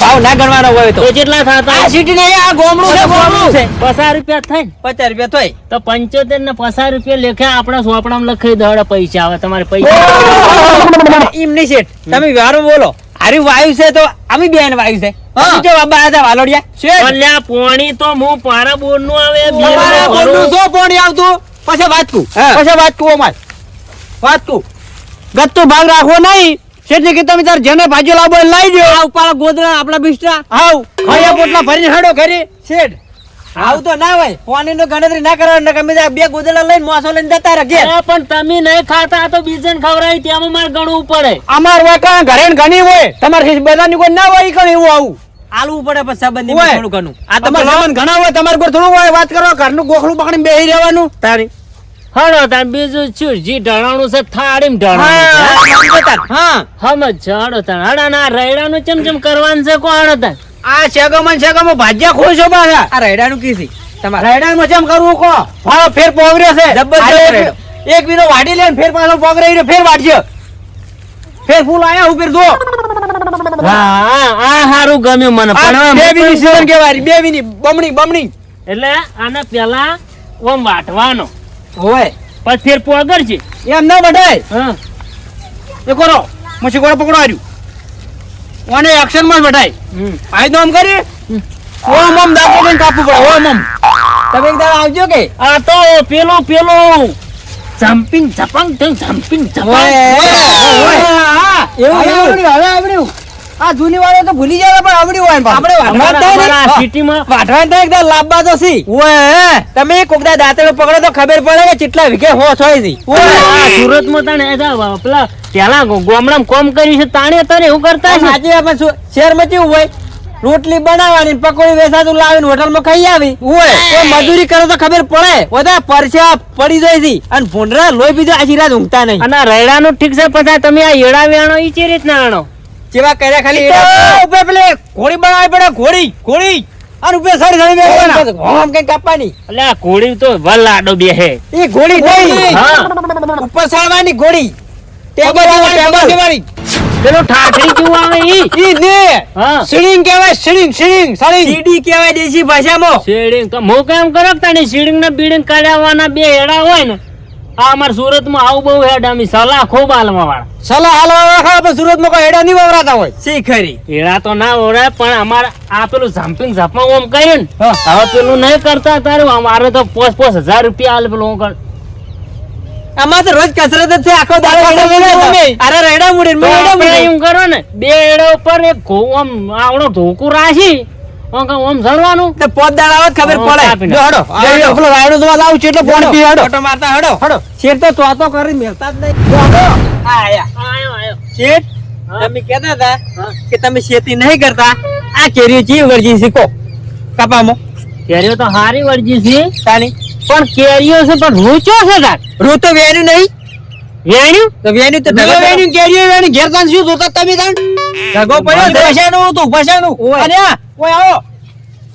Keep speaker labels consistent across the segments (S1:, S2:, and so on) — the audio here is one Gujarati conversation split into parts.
S1: ભાવ ના ગણવાનો હોય તો.
S2: કેટલા થતા
S1: આ સીટી નહીં આ ગોમડું છે ગોમડું છે.
S2: પચાસ રૂપિયા થાય
S1: પચાસ રૂપિયા થાય
S2: તો પંચોતેર ને પચાસ રૂપિયા લેખે આપણા સોપડામાં લખાઈ દો પૈસા આવે તમારે પૈસા
S1: એમ નહીં શેઠ તમે વ્યવહાર બોલો. અરે વાયુ છે તો અમે બેન વાયુ છે.
S2: પોણી તો હું પારા બોરનું આવે
S1: પોણી આવતું? પછી વાત કુ
S2: હા.
S1: પછી વાત કુ અમાર. વાત કુ ગત્તો ભાગ રાખવો નહીં. શેઠ કે તમે તાર જેને ભાજી લાવો એ લાવી દો આ ઉપાડા ગોદરા આપણા બિસ્ટા. આવ ખાયા પોટલા ભરીને હેડો ઘરે. શેઠ આવું તો ના હોય. પાણી નો ગણતરી ના કરવા ને ગમે બે ગોદડા લઈને મોસો લઈને જતા રહે ઘેર.
S2: પણ તમે નહીં ખાતા તો બીજન ખવડાવી તેમાં મારે ગણવું પડે.
S1: અમાર હોય કાં? ઘરે ને ઘણી હોય. તમારે બધાની કોઈ ના હોય ઈ કણ એવું આવું? આલવું પડે પછી સંબંધી
S3: હોય.
S1: થોડું ઘણું. આ
S3: તમારે સામાન ઘણા હોય તમારે કોઈ થોડું હોય વાત કરો ઘરનું ગોખલું પકડીને બેહી રહેવાનું.
S1: તારી.
S2: હળો તાર બીજું શું? જી ઢળાણું છે થાળીમ ઢળાણું છે હમ જ છે હળો તાર. હળો ના રૈડાનું ચમચમ કરવાનું છે કોણ હળો
S3: આ શેગમન શેગમો ભાજ્યા ખોશો પાછા?
S1: આ રૈડાનું કીધી તમારે
S3: કરવું કો ફેર છે.
S1: જબરજસ્ત
S3: એક-. વિનો વાડી લે ફેર પાછો રહ્યો ફેર વાડજો ફેર ફૂલ આયા ઉપર દો
S2: હા આ હારું ગમ્યું મને પણ
S3: બે વિની સીઝન બે વિની બમણી બમણી.
S2: એટલે આના પેલા ઓમ વાટવાનો
S3: હોય.
S2: પણ ફેર પોગર છે.
S3: એમ ના બધાય.
S2: હા.
S3: એ કરો. મછી કોરો પકડો આર્યું ઓને એક્શનમાં બધાય. આઈ આમ કરી. ઓ મમ દાખો લઈને કાપવું પડે. ઓ મમ
S1: તમે એક દાડો આવજો કે.
S2: આ તો પેલો પેલો. જમ્પિંગ જપંગ જમ્પિંગ
S1: એવું
S3: હવે આવડ્યું, હવે આવડ્યું. આ જૂની વાળો તો ભૂલી જાય પણ આવડી હોય
S1: આપણે વાટવા.
S2: સિટીમાં
S1: વાટવા એકદમ લાંબા તો સી.
S3: ઓય,
S1: તમે કોકદા દાંતેડો પકડો તો ખબર પડે કે કેટલા વીઘે હો છો છે
S2: આ સુરતમાં તને પેલા પેલા ગોમડામાં કોમ કરી છે તાણે અત્યારે એવું કરતા છે?
S1: સાચી વાત શહેરમાં કેવું હોય? રોટલી બનાવવાની પકોડી વેસાતું લાવીને હોટલમાં ખાઈ આવી. ઓય મજૂરી કરો તો ખબર પડે. બધા પરસ્યા પડી જાય છે. અને ભૂંડરા લોહી પીધો આજી રાત ઊંઘતા નહીં.
S2: અને રૈડાનું ઠીક છે પછી તમે આ એડા વેણો ઈ ચી રીતના વેણો?
S1: જેવા કર્યા ખાલી
S3: ઉપર પેલે ઘોડી બનાવી પડે ઘોડી ઘોડી. અને ઉપર સડી સડી બેસવાના.
S1: હોમ કે કાપવાની
S2: એટલે આ ઘોડી તો વલાડો બે હે.
S1: એ ઘોડી થઈ
S2: હા.
S1: ઉપર સાળવાની ઘોડી. Table table.
S3: દેવાની
S2: પેલો ઠાકરી કેવું આવે ઈ?
S3: ઈ ને. સીડિંગ કહેવાય સીડિંગ સીડિંગ સળી
S1: સીડી કહેવાય દેશી ભાષામાં.
S2: સીડિંગ તો હું કેમ કરક તાણી સીડિંગ ને બીડિંગ કાઢવાના બે હેડા હોય ને? આ અમાર સુરતમાં આવું બહુ હેડા સલાહ ખૂબ આલવા વાળા.
S3: સલાહ હાલવા રાખા પણ સુરતમાં કોઈ હેડા નહીં વાવરાતા હોય.
S1: સી ખરી?
S2: હેડા તો ના ઓળે પણ અમારે આ પેલું ઝામ્પિંગ ઝાપમાં ઓમ કર્યું ને હવે પેલું નહીં કરતા તારું અમારે તો પોસ પોસ હજાર રૂપિયા આલે પેલું કર
S1: આમાં તો રોજ કસરત જ છે આખો દાડો રેડા મુડે. અરે રેડા મુડી રેડા
S2: એમ કરો ને બે એડા ઉપર એક ઘઉં આમ આવડો ધોકું રાખી ઓમ કાં ઓમ
S1: પોત દાડા આવે ખબર પડે.
S3: જો હડો. આ રાયડો તો લાવું છું એટલે ફોન પી હેડો.
S1: ફોટો મારતા હડો.
S3: હડો.
S1: શેર તો તો તો કરી મેલતા જ નહીં. જો હડો. આયા.
S2: આયો આયો.
S1: શેઠ તમે કહેતા હતા કે તમે ખેતી નહીં કરતા. આ કેરીઓ ચી વળગી શીખો કપામાં.
S2: કેરીઓ તો હારી વળજી છે.
S1: તાની.
S2: પણ કેરીઓ છે પણ રૂચો છે તાર.
S1: રૂ તો વેણ્યું નહીં?
S2: વેણ્યું?
S1: તો વેણ્યું તો ઢગો
S3: વેણી કેરીઓ વેણી ઘેર તાન શું જોતા તમે તાન
S1: ઢગો પડ્યો છે.
S3: પૈસાનું હતું પૈસાનું
S1: ઓય.
S3: અને આ ઓય આવો.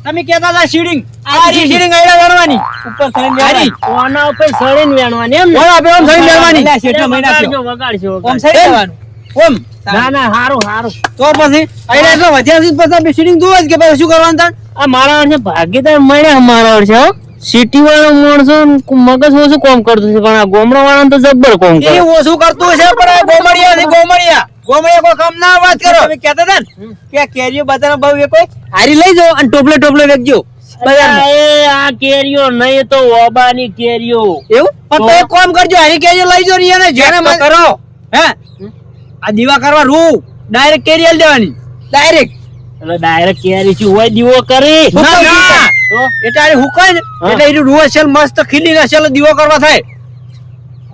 S3: તમે કહેતા હતા સીડિંગ
S1: આ
S3: આ
S1: સીડિંગ.
S3: સીડિંગ વેણવાની.
S1: ઉપર થઈને
S3: હારી.
S2: ઓના ઉપર સળીને વેણવાની એમ
S3: ઓય આપણે ઓમ થઈને વેણવાની.
S1: એટલે શેઠનો મહિના થયો.
S2: વગાડજો
S1: ઓમ
S2: વગાડજો.
S1: સરી
S3: ઓમ.
S2: ના ના હારું હારું.
S3: તો પછી આયડા એટલો વધ્યા છે પછી આપણે સીડિંગ જ કે પછી શું કરવાનું તાન
S2: આ મારા વર્ષે ભાગીદાર મળ્યા મારા વર્ષે સિટી વાળો માણસો મગજ ઓછું કોમ કરતું છે પણ આ ગોમડા વાળા તો જબ્બર કોમ
S3: એ
S2: કરે
S3: ઓછું કરતું છે પણ આ ગોમડિયા છે ગોમડિયા. ગોમડિયા કોઈ કામ ના વાત કરો.
S1: તમે કહેતા હતા ને કે આ કેરીઓ બધાનો ભાવ વેકો હારી લઈ જાઓ અને ટોપલે ટોપલે વેચજો. બજારમાં.
S2: અલા, એ આ કેરીઓ નહીં તો ઓબાની કેરીઓ.
S1: એવું?
S3: પણ તો એક કરજો હારી કેજો લઈ જો રિયા ને જેને
S1: તો
S3: મન-
S1: કરો.
S3: હે? આ દીવા કરવા રૂ. ડાયરેક્ટ કેરી દેવાની.
S1: ડાયરેક્ટ
S2: એટલે ડાયરેક્ટ કેરી શું હોય દીવો કરી.
S3: ના, એટલે હુકાય ને? એટલે એનું રૂવા શેલ મસ્ત ખીલી શેલ દીવો કરવા થાય.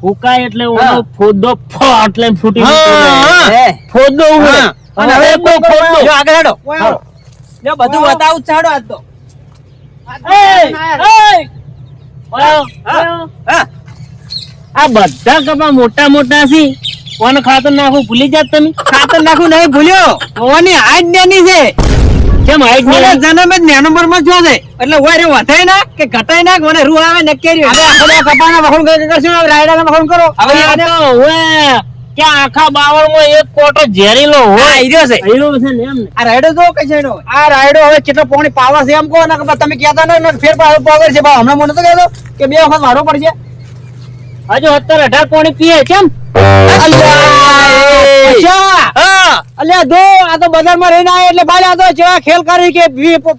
S2: હુકાય એટલે ઓલો ફોદો ફાટ લઈને ફૂટી. ફોદો ઉડે. અને હવે કોઈ ફોદો
S1: જો આગળ હાડો. જો બધું બતાવું હેડો આજ તો.
S2: આ બધા કપા મોટા મોટા છે. કોને ખાતર નાખવું ભૂલી જાત તમે?
S1: ખાતર નાખું નહીં ભૂલ્યો. કોની નેની છે.
S2: કેમ હાઈટ નહીં?
S1: જન્મ જ નેનો નંબરમાં જો છે. એટલે ઓય રે વધાય ના કે ઘટાય ના મને રૂ આવે ને કેરી
S3: હવે કપાના વખણ કરી કરશું હવે રાયડાના વખણ કરો.
S1: હવે
S2: આ તો ઓય કે આખા બાવળમાં એક કોટો ઝેરીલો હોય?
S3: રહ્યો છે.
S2: હીરો છે ને એમ
S3: આ રાયડો જો કઈ છે? આ રાયડો હવે કેટલો પોણી પાવા છે એમ કહો ને કે તમે કહેતા ને ને ફેર પાવ- પાવર છે. બા હમણાં મને તો કહેતો કે બે વખત મારો પડશે
S2: હજુ અત્યારે અઢાર પોણી પીએ કેમ?
S3: અચ્છા.
S1: હા
S3: અલ્યા દો આ તો બજારમાં રહીને આવે એટલે આ તો જેવા ખેલ કરી કે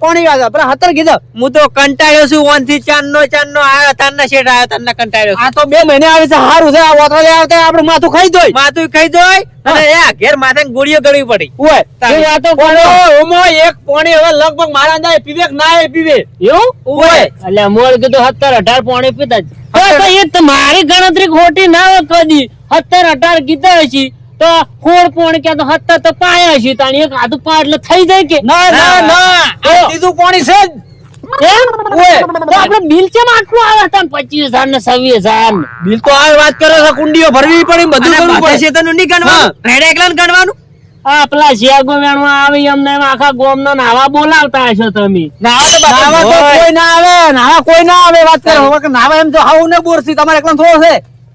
S3: પાણી આવ્યા પણ હતર કીધો.
S1: હું તો કંટાળ્યો છું ઓનથી ચાર નો ચાર નો આવ્યો તાર ના શેઠ આયો તારના કંટાળ્યો
S3: આ તો બે મહિને આવે છે સારું છે આ વોતરા જે આવતા આપડે માથું ખાઈ દોય
S1: માથું ખાઈ જોય અને એ ઘેર માથે ગોળીઓ ગળવી પડી.
S3: ઓય
S1: તારી.
S3: ઓમો એક પાણી હવે લગભગ મારા અંદાજે પીવે ના પીવે.
S2: એવું?
S3: ઓય.
S2: એટલે મોળ કીધું સત્તર અઢાર પાણી પીતા જ. તો તમારી ગણતરી ખોટી ના હોય કદી. સત્તર અઢાર કીધા હશે. તો સોળ પોણ કે તો હત્તા તો પાયા છે તાણી એક આધું પા એટલે થઈ જાય કે?
S3: ના ના ના. આ. ત્રીજું પાણી છે જ.
S2: એમ?
S3: ઓય.
S2: તો આપણે બિલ કેમ આટલું આવે? હતા પચીસ હજાર ને છવ્વીસ હજાર.
S3: બિલ તો આ વાત કરે છે કુંડીઓ ભરવી પડી બધું કરવું
S1: નહીં ગણવાનું? રેડા એકલાને ગણવાનું?
S2: આ પેલા શિયાગો વેણવા આવે એમને આખા ગોમ નાવા બોલાવતા હશો તમે.
S3: નાવા તો કોઈ ના આવે નાવા કોઈ ના આવે વાત કરો. હવે કે નાવા એમ તો આવું ને બોરસી તમારે એકલા થોડો છે.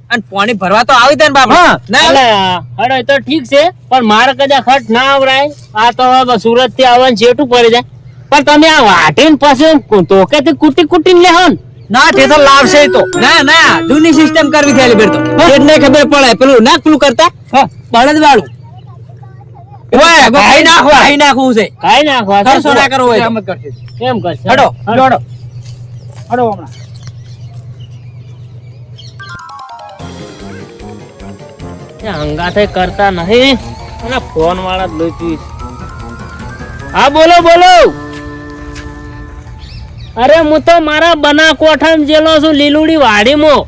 S1: અને પાણી ભરવા તો આવી દે ને. બાપા ના
S2: અરે તો ઠીક છે પણ મારે કદાચ ખર્ચ ના આવરાય. આ તો સુરતથી આવવાનું છેટું પડી જાય. પણ તમે આ વાટીને પછી તોકે તે કુટી કુટીને લેહો ને.
S3: ના તે તો લાવશે તો.
S1: ના ના જૂની સિસ્ટમ કરવી થયેલી બેર તો. એટલે ખબર પડે પેલું ના પેલું કરતા. બળદ વાળું ઓય ભાઈ નાખવું ભાઈ નાખવું છે.
S2: કાઈ નાખવા
S1: કરશો ના કરવો
S3: એમ કરશે
S2: એમ કરશે?
S3: હડો.
S2: હડો.
S3: હડો. હડો હમણાં.
S2: હંગાથે કરતા નહીં. અને ફોન વાળા જ હા, બોલો બોલો. અરે, હું તો મારા બના કોઠામાં જેલો છું, લીલુડી વાડીમાં.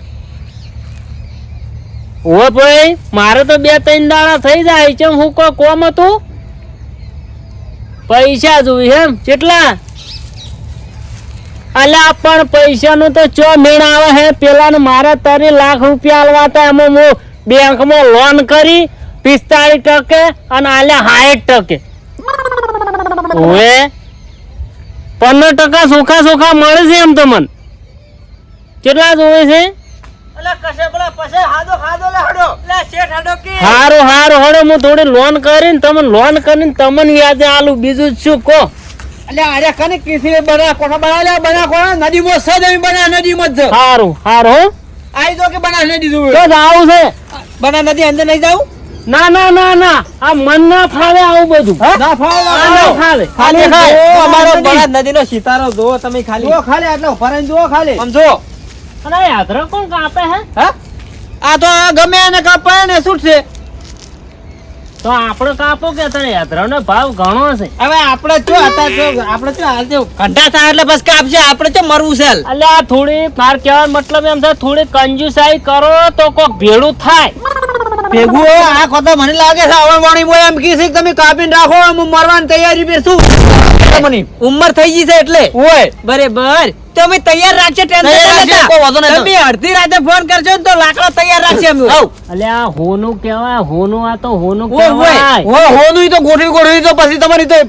S2: ઓ ભાઈ, મારે તો બે, ત્રણ દાડા થઈ જાય છે, હું કોઈ કોમ હતું? પૈસા જોઈ એમ, કેટલા? અલ્યા, પણ પૈસાનું તો ચો મેળ આવે હે પેલા મારા તારી લાખ રૂપિયા આલવા હતા એમાં હું બેંકમાં લોન કરી પિસ્તાળીસ ટકે અને આલ્યા સાઠ ટકે. હવે પંદર ટકા સોખા સોખા મળે છે એમ તમને. કેટલા જોવે છે? હારું હારું હડો હું થોડી લોન કરીને તમને લોન કરીને તમને વ્યાજે આલું. બીજું શું કહો?
S3: અલ્યા અરે કને કીસી બના કોઠા બનાવ્યા? બના કોણ નદીમાં સજ બના નદીમાં જ. સારું
S2: હારું હારું
S3: આઈ જો કે બનાને દીધું
S2: તો જાવું આવું છે.
S1: બના નદી અંદર નહીં જાવું
S2: ના ના ના ના. આ મન ના ફાવે આવું બધું.
S3: ના ફાવે
S2: ના ફાવે.
S3: ખાલી
S1: ખાલી
S3: જો
S1: જો
S3: નદી.
S1: નો નદીનો સિતારો જો તમે ખાલી.
S3: જો ખાલી આટલો ફરણ જો ખાલી.
S1: આમ જુઓ.
S2: અને આ યાત્રા કોણ કાપે હે?
S3: હા? આ તો ગમે એને કપાય ને છૂટશે છે?
S2: તો આપણે કાપો કે તને યાત્રાનો ભાવ ઘણો છે?
S3: હવે આપણે જો હતા જો આપણે જો હાલ જો
S1: ઘંટા થાય એટલે બસ કાપજે આપણે તો મરવું છે
S2: એટલે આ થોડી માર કહેવાનો મતલબ એમ છે થોડી કંજુસાઈ કરો તો કોક ભેળું થાય.
S3: ભેગું આ ખોતો મને લાગે છે આવણ વાણી બોય એમ કે તમે કાપીને રાખો હું મરવાની તૈયારી બેસું. મને
S1: ઉંમર થઈ ગઈ છે એટલે?
S3: ઓય
S1: બરાબર. તમે તૈયાર રાખજો ટેન્શન
S3: તૈયાર કોઈ વાંધો
S1: લેતા.
S3: નહીં.
S1: તમે અડધી રાતે ફોન કરજો ને તો લાકડા તૈયાર રાખશે અમે.
S2: એટલે આ હોનું કેવાય હોનું આ તો હોનું. કહેવાય.
S3: ઓ હોનું તો ગોઠવી ગોઠવી તો પછી તમારી તો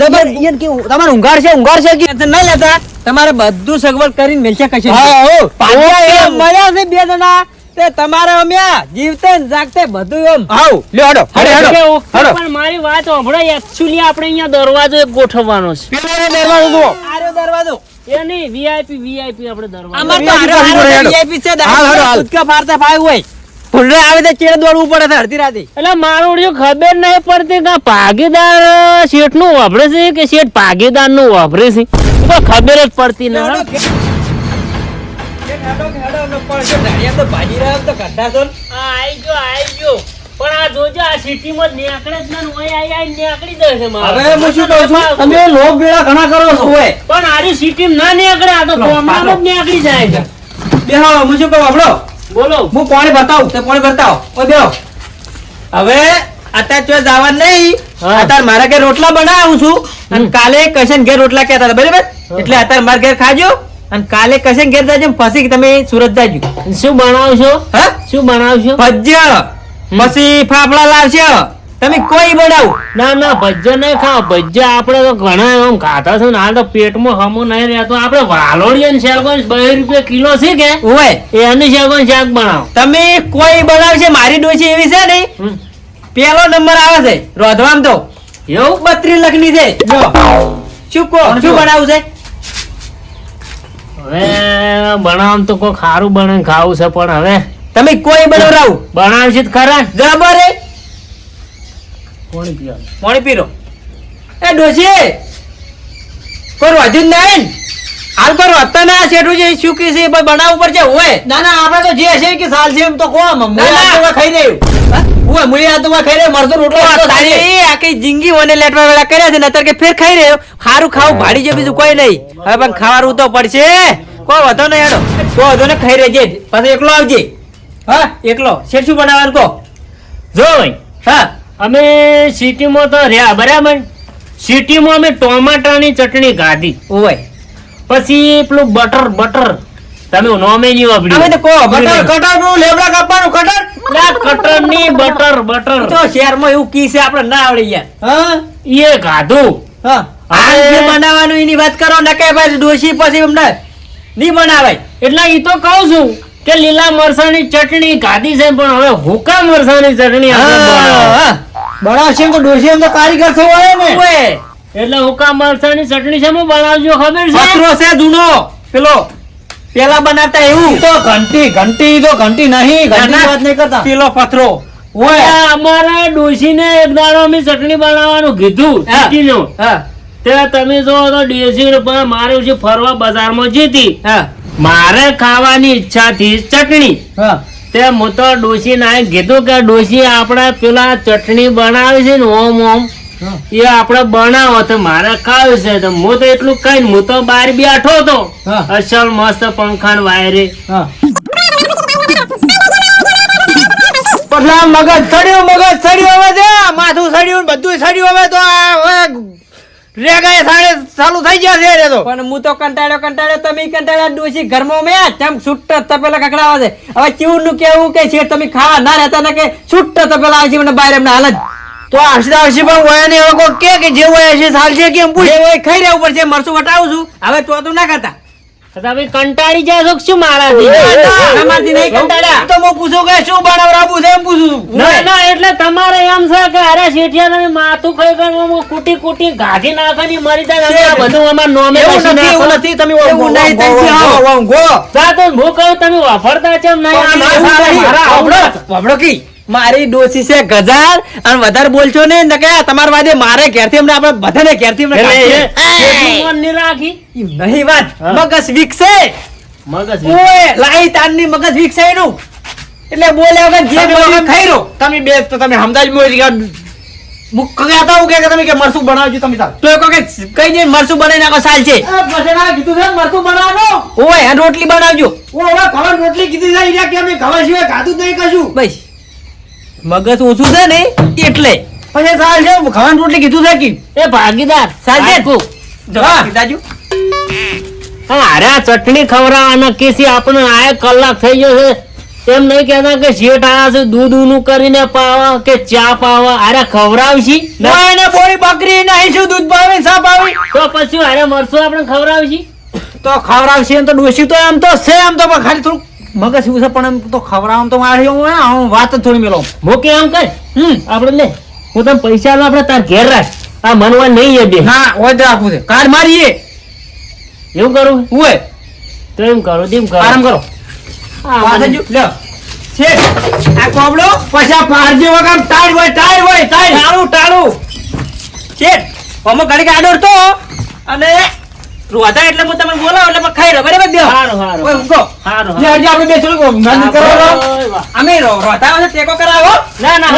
S3: જબર યન કેવું? તમારે ઉંગાર છે ઉંગાર છે કે?
S1: નહીં લેતા. તમારે બધું સગવડ કરીને મેલશે કશે
S3: હા હો.
S1: પાછા મળ્યા છે બે જણા. તે તમારે અમ્યા જીવતે જાગતે બધું એમ.
S3: આવ લ્યો હડો હડો હડો હડો.
S2: પણ મારી વાત સાંભળો એક્ચ્યુઅલી આપણે અહીંયા દરવાજો એક ગોઠવવાનો છે.
S3: પેલો દરવાજો
S1: આર્યો દરવાજો.
S2: એ નહીં વીઆઈપી વીઆઈપી આપણે દરવાજો.
S1: અમાર તો
S3: આરો
S1: હારો છે
S3: હાલ, હાલ, હાલ.
S1: કુદકા મારતા ભાઈ હોય. ફૂલરે આવે તો ચેડે દોડવું પડે છે અડધી રાતે.
S2: એટલે મારું જો ખબર નહીં પડતી કે ભાગીદાર શેઠનું વાપરે છે કે શેઠ ભાગીદારનું વાપરે છે? તો ખબર જ પડતી ન બોલો.
S3: હું પાણી બતાવું તે પાણી બતાવો બેહો.
S1: હવે અત્યારે જો જવાનું નહીં અત્યારે મારા ઘેર રોટલા બનાવું છું. અને કાલે કશે ઘેર રોટલા કહેતા હતા બરાબર? એટલે અત્યારે મારા ઘેર ખાજો. અને કાલે કશે ઘેર જાજો પછી તમે સુરત જાજો.
S2: શું બનાવશો
S1: હા?
S2: શું બનાવશો
S1: ભજીયા. પછી ફાફડા લાવશો. તમે કોઈ બનાવ.
S2: ના ના ભજ્ય નહીં ખાવ ભજ્ય આપણે તો ઘણા એમ ખાતા છે ને હાલ તો પેટમાં હમો નહીં રહેતો આપણે વાલોડિયન શાક બે રૂપિયા કિલો છે કે?
S1: હોય
S2: એની શાક શાક બનાવો.
S1: તમે કોઈ બનાવશે? મારી ડોશી એવી છે ને?
S2: હમ.
S1: પેલો નંબર આવે છે. રોધવામ તો.
S2: એવું?
S1: બત્રી લખની છે. શું કહો? શું બનાવું છે?
S2: હવે બનાવ તો કોઈ ખારું બને ખાવું છે પણ હવે.
S1: તમે કોઈ બનાવરાવ?
S2: બનાવશે તો ખરા?
S1: બરાબર હે
S2: કોણ પીવાનું?
S1: પાણી પીરો. એ ડોસી કોઈ વધ્યું જ નહીં. હાલ કોઈ વધતા ના શેઠું છે શું કે છે? બનાવ ઉપર છે પડશે હોય
S3: ના ના આપણે તો જે છે કે સાલ છે એમ તો કોમ. ખાઈ રહ્યું હું મુળી આ તો ખાઈ રહ્યો મરતો રોટલો
S1: તો
S3: ખાતો થાય
S1: આખી જિંદગી ઓને લેટવા વેળા કર્યા છે નતર કે ફેર ખાઈ રહ્યો. હારું ખાવું ભાડી જે બીજું કોઈ નહીં. હવે પણ ખાવાનું તો પડશે. કોઈ વધો નહીં હેડો. કો વધો ને ખાઈ જે પાછો એકલો આવજે. હા એકલો. શેર શું બનાવવાનું કહો?
S2: જો ભાઈ
S1: હા.
S2: અમે સિટીમાં તો રહ્યા બરાબર? સિટીમાં અમે ટોમાટાની ચટણી ખાધી.
S1: ઓય.
S2: પછી પેલું બટર બટર. તમે નોમે નહીં
S1: અમે
S2: વાપર્યું
S1: તો કહો
S3: કટર કટરનું લેબડા કાપવાનું કટર
S2: કટરની બટર બટર
S1: તો શહેરમાં એવું કી છે આપણે ના આવડે યાર.
S3: હા?
S2: એ ખાધું
S3: હા.
S1: આ જે બનાવવાનું એની વાત કરો ન કે ભાઈ ડોશી પછી અમને નહીં બનાવાય.
S2: એટલે ઈ તો કહું છું કે લીલા મરસાની ચટણી ખાધી છે પણ હવે હુકા મરસાની ચટણી
S3: બનાવશે તો ડોશી તો કારીગર થવો હોય ને.
S2: એટલે હુકા મરસાની ચટણી છે હું બનાવજો ખબર છે?
S1: પત્રો છે જૂનો પેલો. પેલા બનાવતા એવું?
S3: તો ઘંટી ઘંટી તો ઘંટી નહીં ઘંટી વાત નહીં કરતા.
S1: પેલો પથરો.
S3: અમારા
S2: આ ને એક દાડો અમે ચટણી બનાવવાનું કીધું. તે તમે જો તો દેશી મારે છે ફરવા બજારમાં જીતી
S1: હા.
S2: મારે ખાવાની ઈચ્છા થી ચટણી.
S3: હા.
S2: તે હું તો ડોશી ના કીધું કે ડોશી આપણે પેલા ચટણી બનાવી છે ને ઓમ ઓમ. એ આપણે બનાવો તો મારે ખાવું છે તો હું તો એટલું કઈ હું તો બહાર બેઠો
S3: હતો.
S2: અસલ મસ્ત પંખાન વાયરે.
S3: પટલા મગજ સડ્યું મગજ સડ્યું હવે છે. માથું સડ્યું બધું સડ્યું હવે તો આ હવે રેગાએ સાડે ચાલુ થઈ ગયા છે રે તો.
S1: પણ હું તો કંટાળ્યો કંટાળ્યો. તમે કંટાળ્યા ડોશી ઘરમાં મેં તેમ છૂટ તપેલા કકડાવા છે? હવે ચીવું નું કેવું કે છે? તમે ખાવા ના રહેતા ને કે છૂટ તપેલા આવે છે? મને બહાર એમને હાલ જ.
S3: તો આશી પણ વયા ને હવે કોઈ કે કે જે વયા છે સાલ છે કેમ પૂછે.
S1: જે ખાઈ રહ્યા ઉપર છે મરચું વટાવું છું. હવે તો તું ના કરતા
S2: તમે કંટાળી જાય છો કે શું મારાથી?
S1: નહીં કંટાળ્યા.
S3: તો હું પૂછું કે શું બનાવરાવું છે એમ પૂછું
S2: ના ના. એટલે તમારે એમ છે કે અરે શેઠિયા તમે માથું ખાઈ ગયું હું કુટી કુટી ગાધી નાખવાની મરી જાય અમે બધું અમાર નોમે
S3: એવું નથી એવું નથી તમે
S1: એવું નહીં, તમે.
S3: ગો
S2: તો હું કહું તમે વાપરતા છે એમ નહીં. આ ના
S1: એવું
S2: સારા
S1: નહીં.
S2: મારા
S1: વાપરો,
S2: આવડત.
S1: કી? મારી ડોસી છે ગજાર અને વધારે બોલશો ને ન કે તમાર વાદે મારે ઘેરથી અમને આપણે બધાને ઘેરથી અમને
S2: નહીં
S1: વાત. મગજ વિકસે.
S2: મગજ
S1: ઓય લાઈ તાનની મગજ વિકસે એનું. એટલે બોલ્યા વગર જે બોલ્યો ખાઈ રહ્યો
S3: તમે બે તો તમે સમજાજ મોરી ગયા મુક કહેતા હું કે તમે કે મરસું બનાવજો તમે તાર.
S1: તો કહો કે કઈ જઈને મરસું બનાવી નાખો સાલ છે.
S3: ના કીધું છે મરસું બનાવવાનો?
S1: ઓય રોટલી બનાવજો.
S3: ઓ હવે ખબર રોટલી કીધી છે કે અમે ખબર સિવાય ખાધું જ નહીં કશું.
S1: બસ. મગજ ઓછું છે ને એટલે.
S3: પછી સાલ છે ખાવાનું રોટલી કીધું છે કે?
S2: એ ભાગીદાર
S1: સાંજે.
S2: સાચું.
S1: જવા
S2: અરે આ ચટણી ખવડાવવાના કેસી આપણે આ કલાક થઈ ગયો છે. એમ નહીં કહેતા કે શેઠ આવ્યા છે દૂધ ઊનું કરીને પાવા કે ચા પાવા. અરે ખવડાવશી?
S1: ના એને બોરી બકરી નહીં શું દૂધ પાવે ચા આવે
S2: તો પછી અરે મરશું આપણે ખવડાવશી?
S3: તો ખવડાવશી એમ તો ડોસી તો એમ તો છે એમ તો ખાલી થોડું મગજ શું છે? પણ એમ તો ખવડાવવા તો મારે હું હોય હું વાત જ થોડી મેલો
S2: મોકે આમ એમ કર.
S3: હમ.
S2: આપણે લે હું તને પૈસા લો આપણે તાર ઘેર રાખ. આ મનવા નહીં એ બે
S3: હા હોય તો રાખવું છે. કાર મારીએ
S2: એવું કરું?
S3: હોય
S2: તો એમ કરો તેમ કરો.
S3: આરામ કરો. લ્યો. છે. આ કોબળો? પછી આ પારજી વગર ટાળ હોય ટાળ હોય ટાળ.
S1: ટાળું ટાળું. છે. અમુક ઘડીક આડોર તો અને રોધા એટલે હું તમને બોલાવો એટલે ખાઈ રહ્યો બરાબર? બે
S2: હારું, હારું.
S1: ઊંઘો.
S2: હારું,
S3: આપણે કરો
S2: વાહ.
S1: અમે રોધા ટેકો કરાવો.
S2: ના ના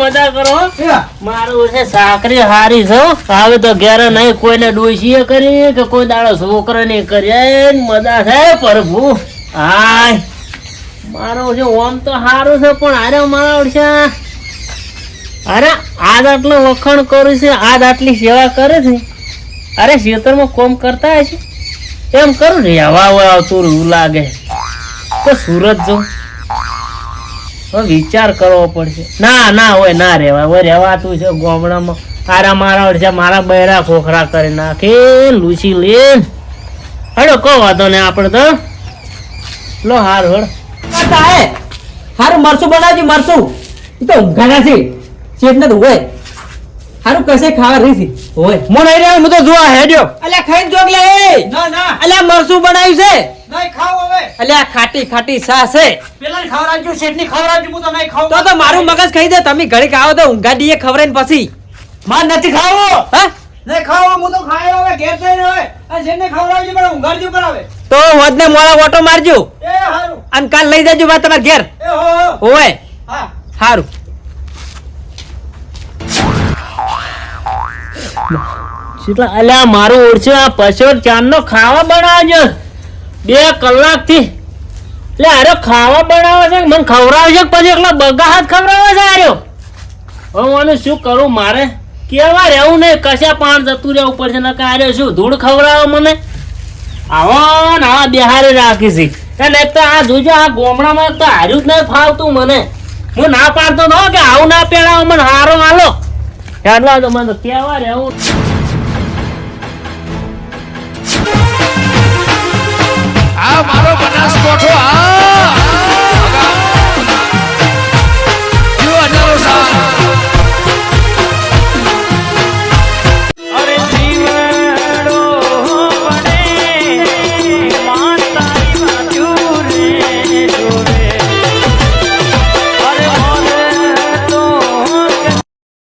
S2: મજા કરો. મારું છે સાકરી હારી છે હવે તો ઘેર નહીં કોઈને ડોશીએ કરી કે કોઈ દાડો છોકરો ને કરી મજા છે પ્રભુ. હાય મારો છે ઓમ તો સારું છે પણ અરે મારા ઓળશે અરે આજ આટલો વખાણ કરું છે આજ આટલી સેવા કરે છે. અરે ખેતરમાં કોમ કરતા હશે એમ કરું ને હવા આવતું એવું લાગે. તો સુરત જો વિચાર કરવો પડશે. ના ના હોય ના રહેવાય. હોય રહેવાતું છે ગામડામાં. આરા મારા વર્ષે મારા બૈરા ખોખરા કરી નાખે. લૂસી લે. હડો કહો વાંધો ને આપણે તો. લો, હાર હળ
S1: હારું મરસું બનાવજી મરસું તો ઊંઘાના છે. શેઠને તો હોય. હારું કશે ખાવા રહી છે હોય
S3: હું નહીં રહ્યો હું તો જોવા હેડ્યો.
S1: અલ્યા ખાઈ જોગ લે એ.
S3: ના ના.
S1: અલ્યા મરસું બનાવ્યું છે.
S3: નહીં ખાવ હવે.
S1: અલ્યા ખાટી ખાટી સા છે.
S3: પેલા ખવડાવજો શેઠની ખવડાવજો હું તો નહીં ખાવ
S1: તો તો મારું મગજ ખાઈ દે તમે ઘડીક આવો તો ઊંઘા દઈએ ખવડાવીને પછી.
S3: માર નથી ખાવો.
S1: હા?
S3: નહીં ખાવો હું તો ખાયો હવે ઘેર જઈને હવે. આ શેઠને ખવડાવજો પણ ઊંઘાડજો પર આવે
S1: તો વધને મોળા ઓટો મારજો.
S3: એ હારું.
S1: અને કાલ લઈ જજો બા તમારા ઘેર.
S3: એ હો ઓય.
S1: હોય
S3: હા.
S1: સારું
S2: કેટલા અલ્યા, મારું ઓળશે, આ પછોર ચાંદનો ખાવા બનાવજો. બે કલાકથી. એટલે અરે ખાવા બનાવે છે? મને ખવડાવશે પછી એકલા બગાહાત ખવડાવે છે આર્યો? હવે મને શું કરું મારે? કેવા રહેવું નહીં? કશા પાણ જતું રહેવું પડશે? ને આર્યો શું, ધૂળ ખવડાવો મને? આવા ને આવા બિહારી રાખી છે. એક તો આ જોજો, આ ગોમડામાં તો હાર્યું જ નહીં ફાવતું મને. હું ના પાડતો ન કે આવું ના પહેરાવો, મને હારો હાલો. એટલા તો મને કેવા રહેવું
S4: આ મારો બનાસકોઠો